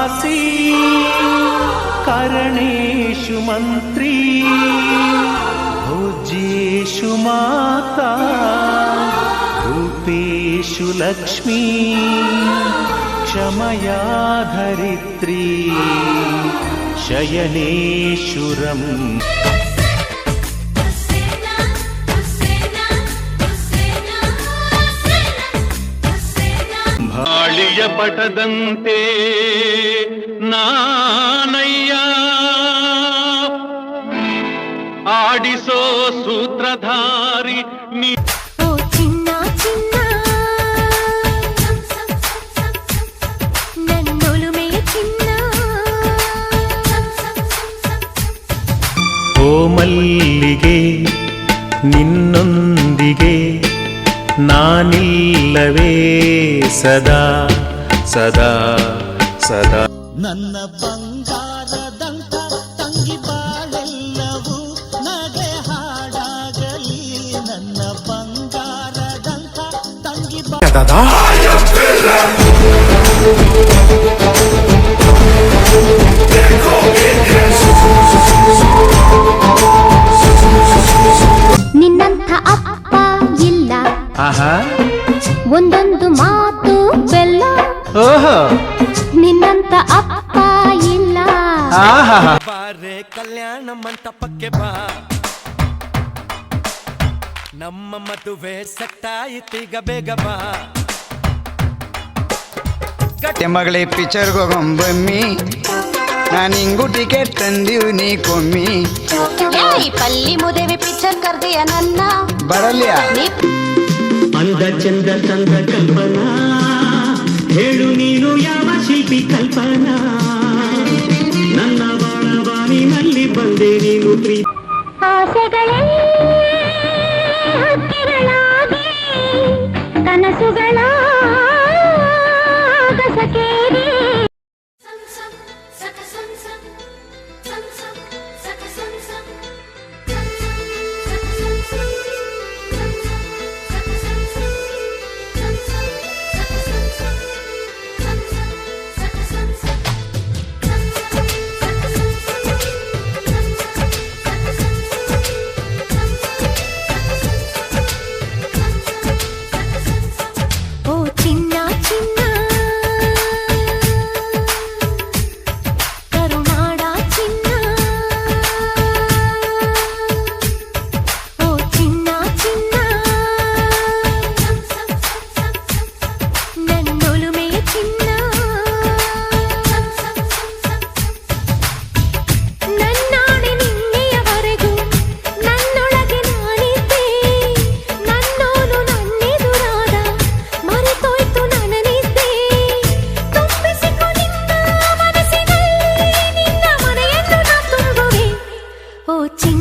काशी करणेषु मन्त्री भोज्येषु माता रूपेषु लक्ष्मी क्षमया धरित्री शयनेषु रम् ಬಾಳಿಯ ಪಟದಂತೆ ನಾನಯ್ಯ ಆಡಿಸೋ ಸೂತ್ರಧಾರಿ ನೀ ಓ ಚಿನ್ನ ಚಿನ್ನ ನನ್ನೊಲುಮೆಯ ಚಿನ್ನ ಓ ಮಲ್ಲಿಗೆ ನಿನ್ನೊಂದಿಗೆ ನಾನಿಲ್ಲವೇ ಸದಾ ಸದಾ ಸದಾ. ನನ್ನ ಬಂಗಾರದಂತ ತಂಗಿ ಬಾಳೆಲ್ಲವೂ ನಗೆ ಹಾಡಾಗಲಿ. ನನ್ನ ಬಂಗಾರದಂತ ತಂಗಿ ಬಾಳ ನಿನ್ನಂಥ ಅಪ್ಪ ಇಲ್ಲ. ಆಹಾ. ಓಹೋ. ನಿನ್ನಂತ ಅಪ್ಪ ಇಲ್ಲ. ಆಹಾ. ಬಾರೆ ಕಲ್ಯಾಣ ಮಂಟಪಕ್ಕೆ ಬಾ. ನಮ್ಮ ಮದುವೆ ಈಗ ಬೇಗ ಬಾ. ಮಗಳೇ ಪಿಕ್ಚರ್ಗೆ ಹೋಗೊಂಬಮ್ಮಿ ನಾನು ಹಿಂಗು ಟಿಕೆಟ್ ತಂದೀವಿ ನೀ ಕೊಮ್ಮಿ. ಏಯ್ ಪಲ್ಲಿ ಮುದೇವಿ ಪಿಕ್ಚರ್ ಕರ್ದೆಯ ನನ್ನ. ಬರಲ್ಯಾ? ನೀ ಅಂದ ಚಂದ ಚಂದ ಕಲ್ಪನಾ. ಹೇಳು ನೀನು ಯಾವ ಶಿಲ್ಪಿ ಕಲ್ಪನಾ? ನನ್ನ ಬಾಳವಾನಿನಲ್ಲಿ ಬಂದೆ ನೀನು ಪ್ರೀತಿ ಆಸೆಗಳೇ ಹಕ್ಕಿಗಳಾಗಿ ಕನಸುಗಳ 不紧。